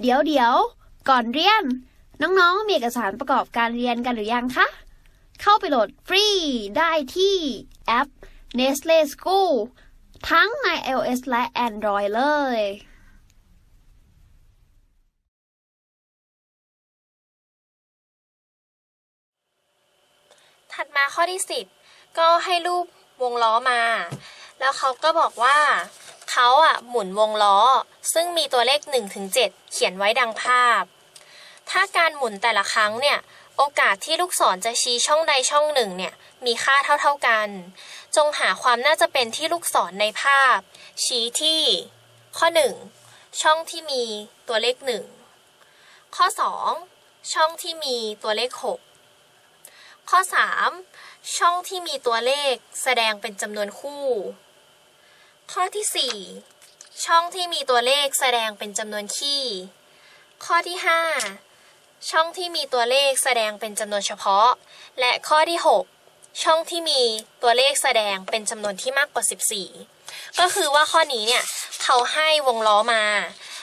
เดี๋ยวเดี๋ยวก่อนเรียน น้องๆ มีเอกสารประกอบการเรียนกันหรือยังคะ เข้าไปโหลดฟรีได้ที่แอป Nestle School ทั้งใน iOS และ Android เลยถัดมาข้อที่ 10 ก็ให้รูปวงล้อมา แล้วเขาก็บอกว่า เขาอะหมุนวงล้อ ซึ่งมีตัวเลข 1-7 เขียนไว้ดังภาพ ถ้าการหมุนแต่ละครั้งเนี่ยโอกาสที่ลูกศรจะชี้ช่องใดช่องหนึ่งเนี่ยมีค่าเท่าๆกัน จงหาความน่าจะเป็นที่ลูกศรในภาพ ชี้ที่ ข้อ 1 ช่องที่มีตัวเลข 1 ข้อ 2 ช่องที่มีตัวเลข 6 ข้อ 3 ช่องที่มีตัวเลขแสดงเป็นจำนวนคู่ ข้อที่ 4 ช่องที่มีตัวเลขแสดงเป็นจำนวนคี่ ข้อที่ 5 ช่องที่มีตัวเลขแสดงเป็นจำนวนเฉพาะ และข้อที่ 6 ช่องที่มีตัวเลขแสดงเป็นจำนวนที่มากกว่า 14 ก็คือว่าข้อนี้เนี่ยเขาให้วงล้อมา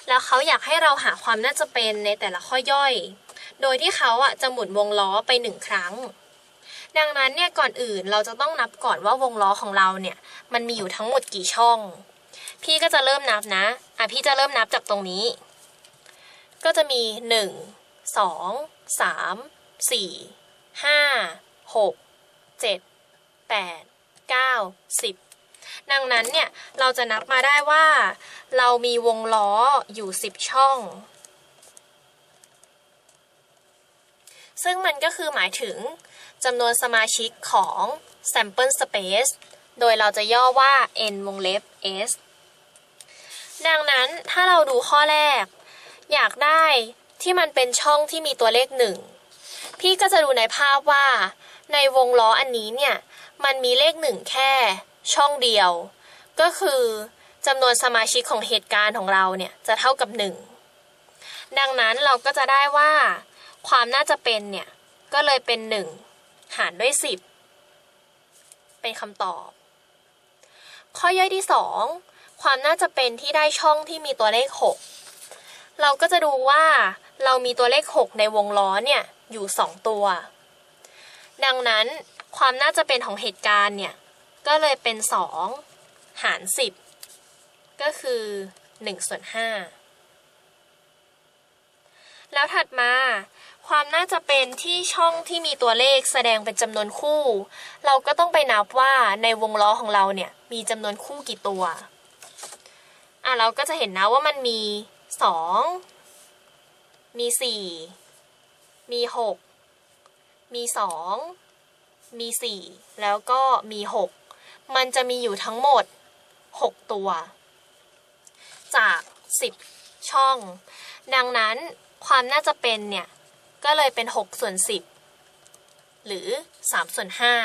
แล้วเขาอยากให้เราหาความน่าจะเป็นในแต่ละข้อย่อย โดยที่เขาอะจะหมุนวงล้อไปหนึ่งครั้ง ดังนั้นเนี่ยก่อนอื่นเราจะต้องนับก่อนว่าวงล้อของเราเนี่ย มันมีอยู่ทั้งหมดกี่ช่อง พี่ก็จะเริ่มนับนะอะพี่จะเริ่มนับจากตรงนี้ ก็จะมี 1 2 3 4 5 6 7 8 9 10 ดังนั้นเนี่ย เราจะนับมาได้ว่า เรามีวงล้ออยู่ 10 ช่อง ซึ่งมันก็คือหมายถึงจำนวนสมาชิกของ sample space โดยเราจะย่อว่า n วงเล็บ s ดังนั้นถ้าเราดูข้อแรก อยากได้ที่มันเป็นช่องที่มีตัวเลขหนึ่งพี่ก็จะดูในภาพว่า ในวงล้ออันนี้เนี่ย มันมีเลขหนึ่งแค่ช่องเดียว ก็คือจำนวนสมาชิกของเหตุการณ์ของเราเนี่ย จะเท่ากับหนึ่งดังนั้นเราก็จะได้ว่า ความน่าจะเป็นเนี่ย ก็เลยเป็นหนึ่งหารด้วยสิบเป็นคำตอบ ข้อย่อยที่สองความน่าจะเป็นที่ได้ช่องที่มีตัวเลขหกเราก็จะดูว่าเรามีตัวเลข 6 ในวงล้อเนี่ย อยู่ 2 ตัว ดังนั้นความน่าจะเป็นของเหตุการณ์เนี่ย ก็เลยเป็น 2 หาร 10 ก็คือ1ส่วน5 แล้วถัดมา ความน่าจะเป็นที่ช่องที่มีตัวเลขแสดงเป็นจำนวนคู่ เราก็ต้องไปนับว่าในวงล้อของเราเนี่ยมีจำนวนคู่กี่ตัว อะเราก็จะเห็นนะว่ามันมีสองมีสี่มีหกมีสองมีสี่แล้วก็มีหกมันจะมีอยู่ทั้งหมดหกตัว จากสิบช่อง ดังนั้น ความน่าจะเป็นเนี่ย ก็เลยเป็นหกส่วนสิบหรือสามส่วนห้า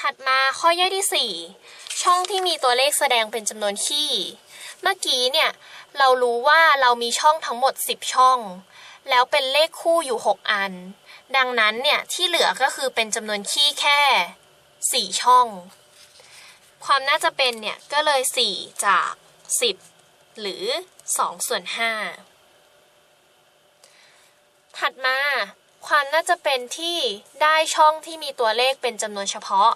ถัดมาข้อย่อยที่ 4 ช่องที่มีตัวเลขแสดงเป็นจำนวนคี่ เมื่อกี้เนี่ย เรารู้ว่าเรามีช่องทั้งหมด 10 ช่อง แล้วเป็นเลขคู่อยู่ 6 อัน ดังนั้นเนี่ย ที่เหลือก็คือเป็นจำนวนคี่แค่ 4 ช่อง ความน่าจะเป็นเนี่ย ก็เลย 4 จาก 10 หรือ 2 ส่วน 5 ถัดมา ความน่าจะเป็นที่ได้ช่องที่มีตัวเลขเป็นจำนวนเฉพาะ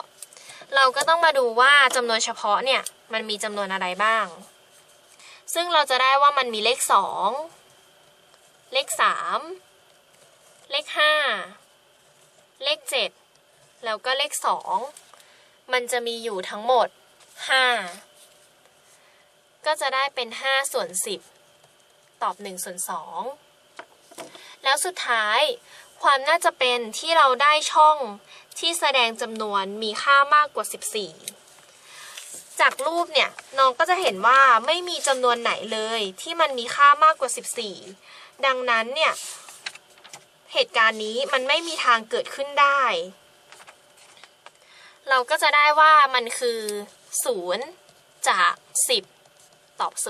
เราก็ต้องมาดูว่าจำนวนเฉพาะเนี่ย มันมีจำนวนอะไรบ้าง ซึ่งเราจะได้ว่ามันมีเลข 2 เลข 3 เลข 5 เลข 7 แล้วก็เลข 2 มันจะมีอยู่ทั้งหมด 5 ก็จะได้เป็น 5 ส่วน 10 ตอบ 1 ส่วน 2 แล้วสุดท้าย ความน่าจะเป็นที่เราได้ช่องที่แสดงจำนวนมีค่ามากกว่า 14 จากรูปเนี่ยน้องก็จะเห็นว่าไม่มีจำนวนไหนเลยที่มันมีค่ามากกว่า 14 ดังนั้นเนี่ยเหตุการณ์นี้มันไม่มีทางเกิดขึ้นได้ เราก็จะได้ว่ามันคือ 0 จาก 10 ตอบ 0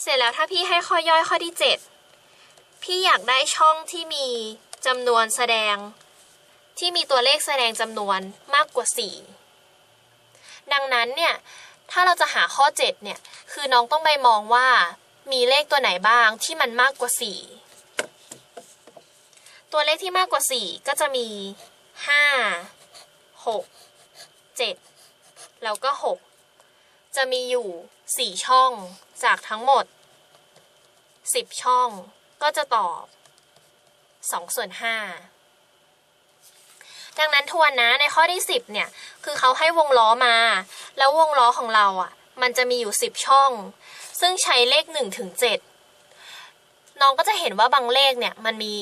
เสร็จแล้วถ้าพี่ให้ข้อย่อยข้อที่ 7 พี่อยากได้ช่องที่มีจำนวนแสดง ที่มีตัวเลขแสดงจำนวนมากกว่า 4 ดังนั้นเนี่ย ถ้าเราจะหาข้อ 7 เนี่ย คือน้องต้องไปมองว่ามีเลขตัวไหนบ้างที่มันมากกว่า 4 ตัวเลขที่มากกว่า 4 ก็จะมี 5 6 7 แล้วก็ 6 จะมีอยู่ 4 ช่องจากทั้งหมด 10 ช่อง ก็จะตอบ2ส่วน5ดังนั้นทวนนะในข้อที่ 10 เนี่ย คือเขาให้วงล้อมา แล้ววงล้อของเราอะ มันจะมีอยู่ 10 ช่อง ซึ่งใช้เลข1ถึง7น้องก็จะเห็นว่าบางเลขเนี่ย มันมี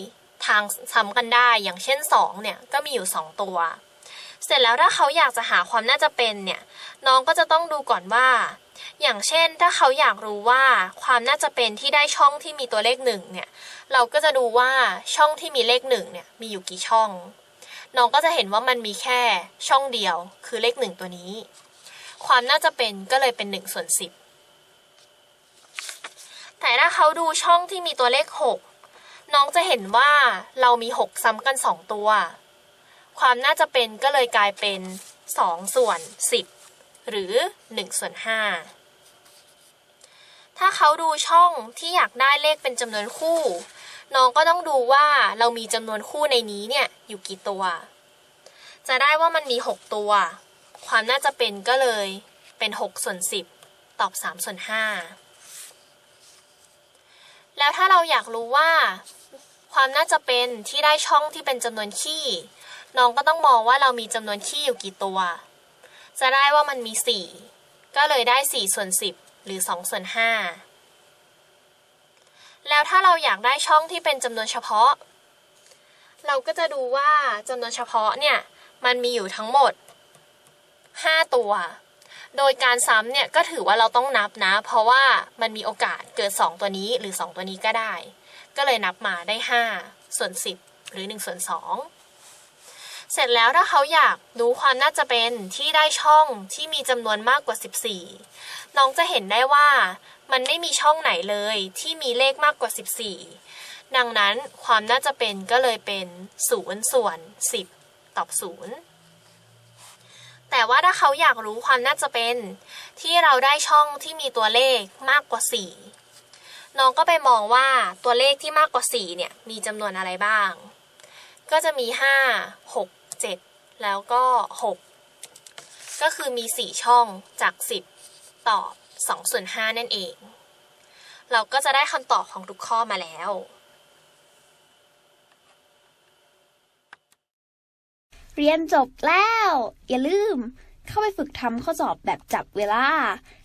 ทางซ้ำกันได้ อย่างเช่น 2 เนี่ย ก็มีอยู่ 2 ตัว เสร็จแล้วถ้าเขาอยากจะหาความน่าจะเป็นเนี่ยน้องก็จะต้องดูก่อนว่า อย่างเช่นถ้าเขาอยากรู้ว่าความน่าจะเป็นที่ได้ช่องที่มีตัวเลขหนึ่งเนี่ยเราก็จะดูว่าช่องที่มีเลขหนึ่งเนี่ยมีอยู่กี่ช่อง น้องก็จะเห็นว่ามันมีแค่ช่องเดียว คือเลขหนึ่งตัวนี้ ความน่าจะเป็นก็เลยเป็นหนึ่งส่วนสิบแต่ถ้าเขาดูช่องที่มีตัวเลขหกน้องจะเห็นว่าเรามีหกซ้ำกันสองตัว ความน่าจะเป็นก็เลยกลายเป็นสองส่วนสิบหรือหนึ่งส่วนห้าถ้าเขาดูช่องที่อยากได้เลขเป็นจำนวนคู่ น้องก็ต้องดูว่าเรามีจำนวนคู่ในนี้เนี่ยอยู่กี่ตัว จะได้ว่ามันมี 6 ตัว ความน่าจะเป็นก็เลยเป็น 6 ส่วน 10 ตอบ 3 ส่วน 5 แล้วถ้าเราอยากรู้ว่า ความน่าจะเป็นที่ได้ช่องที่เป็นจำนวนคี่ น้องก็ต้องมองว่าเรามีจำนวนคี่อยู่กี่ตัว จะได้ว่ามันมี 4 ก็เลยได้ 4 ส่วน 10 หรือ 2 ส่วน 5 แล้วถ้าเราอยากได้ช่องที่เป็นจำนวนเฉพาะ เราก็จะดูว่าจำนวนเฉพาะเนี่ย มันมีอยู่ทั้งหมด 5 ตัว โดยการซ้ำเนี่ยก็ถือว่าเราต้องนับนะ เพราะว่ามันมีโอกาสเกิด 2 ตัวนี้หรือ 2 ตัวนี้ก็ได้ ก็เลยนับมาได้ 5 ส่วน 10 หรือ1ส่วน2 เสร็จแล้วถ้าเขาอยากรู้ความน่าจะเป็นที่ได้ช่องที่มีจำนวนมากกว่า 14 น้องจะเห็นได้ว่ามันไม่มีช่องไหนเลยที่มีเลขมากกว่า 14 ดังนั้นความน่าจะเป็นก็เลยเป็น0ส่วน 10 ตอบ 0 แต่ว่าถ้าเขาอยากรู้ความน่าจะเป็น ที่เราได้ช่องที่มีตัวเลขมากกว่า 4 น้องก็ไปมองว่าตัวเลขที่มากกว่า 4 เนี่ยมีจำนวนอะไรบ้างก็จะมี 5 6 7 แล้วก็ 6 ก็คือมี 4 ช่องจาก 10 ตอบ2ส่วน5นั่นเอง เราก็จะได้คำตอบของทุกข้อมาแล้ว เรียนจบแล้ว อย่าลืมเข้าไปฝึกทำข้อสอบแบบจับเวลา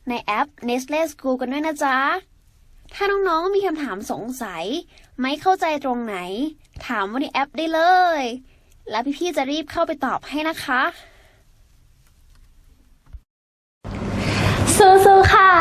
ในแอป Nestle School กันด้วยนะจ๊ะ ถ้าน้องๆมีคำถามสงสัย ไม่เข้าใจตรงไหน ถามว่าในแอปได้เลย แล้วพี่ๆจะรีบเข้าไปตอบให้นะคะสู้ๆค่ะ